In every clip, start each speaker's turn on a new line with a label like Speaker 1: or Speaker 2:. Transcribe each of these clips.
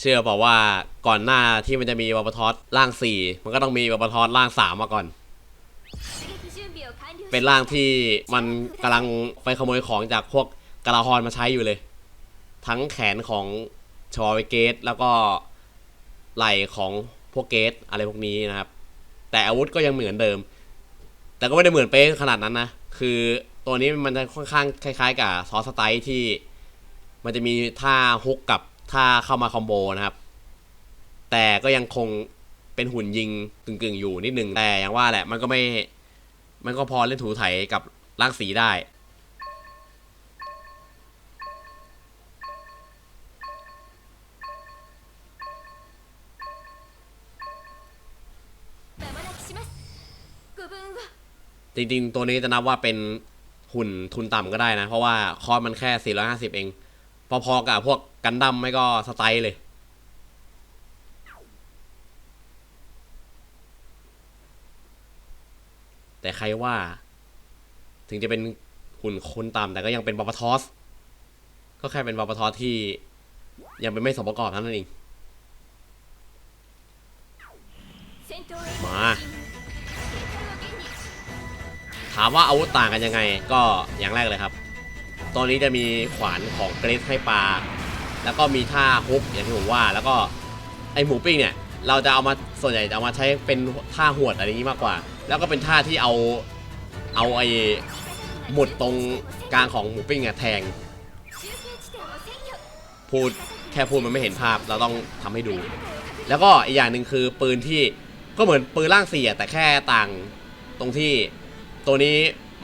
Speaker 1: เชื่อเปล่าว่าก่อนหน้าที่มันจะมีบัปทอสร่างสี่มันก็ต้องมีบัปทอสร่างสามมาก่อน เป็นร่างที่มันกำลังไปขโมยของจากพวกกาลาฮอนมาใช้อยู่เลย ทั้งแขนของชอวเกตแล้วก็ไหล่ของพวกเกตอะไรพวกนี้นะครับ แต่อาวุธก็ยังเหมือนเดิม แต่ก็ไม่ได้เหมือนเป๊ะขนาดนั้นนะ คือตัวนี้มันจะค่อนข้างคล้าย ๆ กับซอสสไตล์ที่มันจะมีท่าฮุกกับ ท่าเข้ามาคอมโบนะครับ แต่ก็ยังคงเป็นหุ่นยิงกึ่งๆอยู่นิดนึงแต่อย่างว่าแหละมันก็ไม่ มันก็พอเล่นถูไถกับร่างสีได้จริงๆ ตัวนี้จะนับว่าเป็นหุ่นทุนต่ำก็ได้นะ เพราะว่าคอร์สมันแค่ 450 เอง พอๆกับพวกกันดั้มไม่ก็สไตล์เลย แต่ใครว่า ถึงจะเป็นหุ่นคนต่ำแต่ก็ยังเป็นบาปาทอส ก็แค่เป็นบาปาทอสที่ยังเป็นไม่สมประกอบนั้นเองมาถามว่าอาวุธต่างกันยังไง ก็อย่างแรกเลยครับ ตอนนี้จะมีขวานของเกรซให้ปลา แล้วก็มีท่าฮุกอย่างที่ผมว่า แล้วก็ไอหมูปิ้งเนี่ย เราจะเอามาส่วนใหญ่จะเอามาใช้เป็นท่าหวดอะไรอย่างนี้มากกว่า แล้วก็เป็นท่าที่เอาเอาไอหมุดตรงกลางของหมูปิ้งอะแทง พูดแค่พูดมันไม่เห็นภาพเราต้องทำให้ดู แล้วก็อีกอย่างหนึ่งคือปืนที่ก็เหมือนปืนล่างเสียแต่แค่ต่างตรงที่ตัวนี้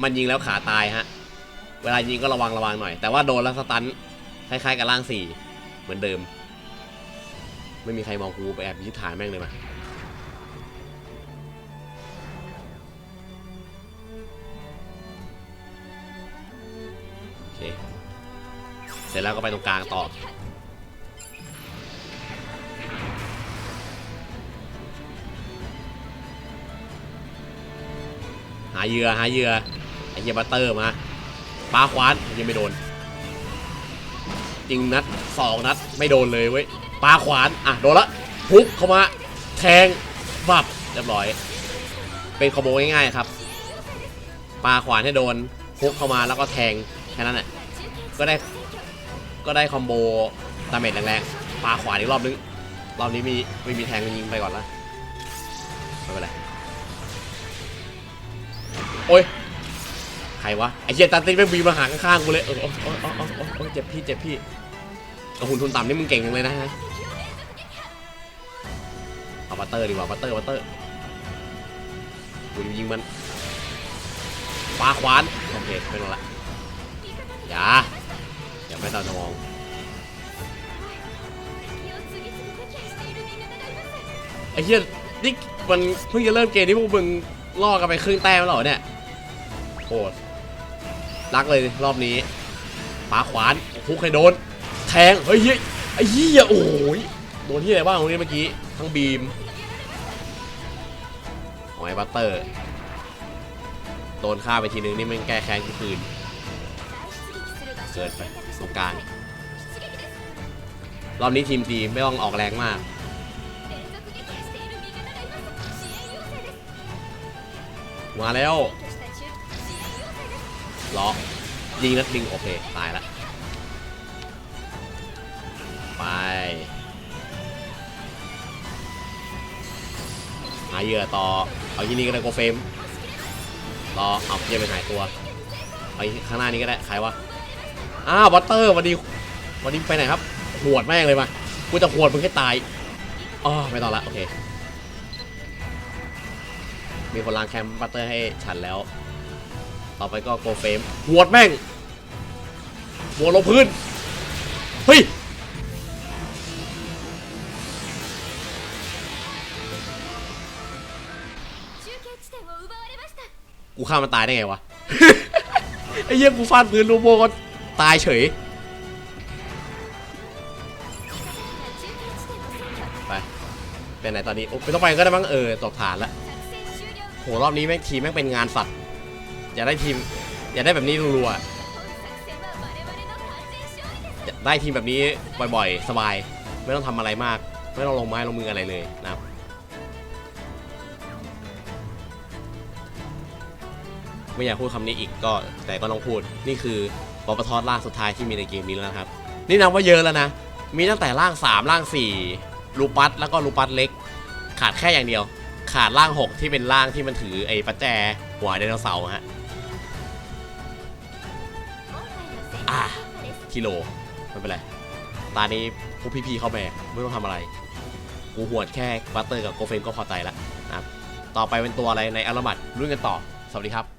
Speaker 1: มันยิงแล้วขาตายฮะ เวลายิงก็ระวังระวังหน่อย แต่ว่าโดนแล้วสตันคล้ายๆกับล่างสี่เหมือนเดิม ไม่มีใครมองกูไปแอบยึดฐานแม่งเลยมาโอเค เสร็จแล้วก็ไปตรงกลางต่อหาเหยื่อหาเหยื่อไอ้เฮียบัตเตอร์มา ปาขวานยังไม่โดน จริงนัดสองนัดไม่โดนเลยเว้ยปาขวานอะโดนละฮุกเข้ามาแทงบับเรียบร้อย เป็นคอมโบง่ายๆครับปาขวานให้โดนฮุกเข้ามาแล้วก็แทงแค่นั้นแหละก็ได้ก็ได้คอมโบดาเมจแรงๆปาขวานอีกรอบนึงรอบนี้มีไม่มีแทงยิงไปก่อนละไม่เป็นไรโอ้ย รวะไอ้เหี้ยตันตินไม่บีมาหาข้างๆกูเลยเออโอ้โอ้โอ้โอ้โอ้เจ็บพี่เจ็บพี่กระหุ่นทุนต่ำนี่มึงเก่งจังเลยนะฮะเอาบัตเตอร์ดีกว่าบัตเตอร์บัตเตอร์กูยิงมันปาขวานโอเคไม่ต้องละอย่าอย่าไม่ต้องสมองไอ้เหี้ยนี่มันเพิ่งจะเริ่มเกมนี่พวกมึงล่อกันไปครึ่งแต้มแล้วเหรอเนี่ยโคตร รักเลยรอบนี้ปาขวานพุกให้โดน แทง เฮ้ยเฮ้ยไอ้เหี้ยโอ้ยโดนที่อะไรบ้างตรงนี้เมื่อกี้ ทั้งบีมหอยบัตเตอร์ โดนฆ่าไปทีนึงนี่มันแก้แค้นทุกคืน เกิดไปตรงกลางรอบนี้ทีมดีไม่ต้องออกแรงมากมาแล้ว ล็อกยิงนัดดึงโอเค ตายละไปหาเหยื่อต่อ เอาที่นี่ก็ได้โกเฟมรอเอาเยี่ยไปหายตัวเอาข้างหน้านี้ก็ได้ใครวะอ้าวบัตเตอร์วันนี้วันนี้ไปไหนครับหวดแม่งเลยมากูจะหวดมึงให้ตายอ๋อไม่ต้องละโอเคมีคนล้างแคมป์บัตเตอร์ให้ฉันแล้ว ต่อไปก็โกเฟมหวดแม่งหวดลงพื้น เฮ้ย กูฆ่ามันตายได้ไงวะ ไอ้เหี้ยกูฟาดพื้นลูโบก็ตายเฉย ไป เป็นไหนตอนนี้ โอ้ไม่ต้องไปก็ได้มั้งเออตกฐานละโหรอบนี้แม่งทีมแม่งเป็นงานสัตว์ อยากได้ทีม อยากได้แบบนี้รัวๆอยากได้ทีมแบบนี้บ่อยๆ สบาย ไม่ต้องทำอะไรมาก ไม่ต้องลงไม้ลงมืออะไรเลยนะครับไม่อยากพูดคำนี้อีกก็แต่ก็ต้องพูดนี่คือปปทร่างสุดท้ายที่มีในเกมนี้แล้วนะครับ นี่นับว่าเยอะแล้วนะ มีตั้งแต่ร่าง3ร่าง 4 ลูปัสแล้วก็ลูปัสเล็ก ขาดแค่อย่างเดียว ขาดร่าง 6 ที่เป็นร่างที่มันถือไอ้ประแจหัวไดโนเสาร์ฮะ อะกิโลไม่เป็นไรตอนนี้พวกพี่ๆเขาแบกไม่ต้องทำอะไรกูหวดแค่บัตเตอร์กับโกเฟนก็พอใจละนะครับต่อไปเป็นตัวอะไรในอารมัดรุ่นกันต่อ สวัสดีครับ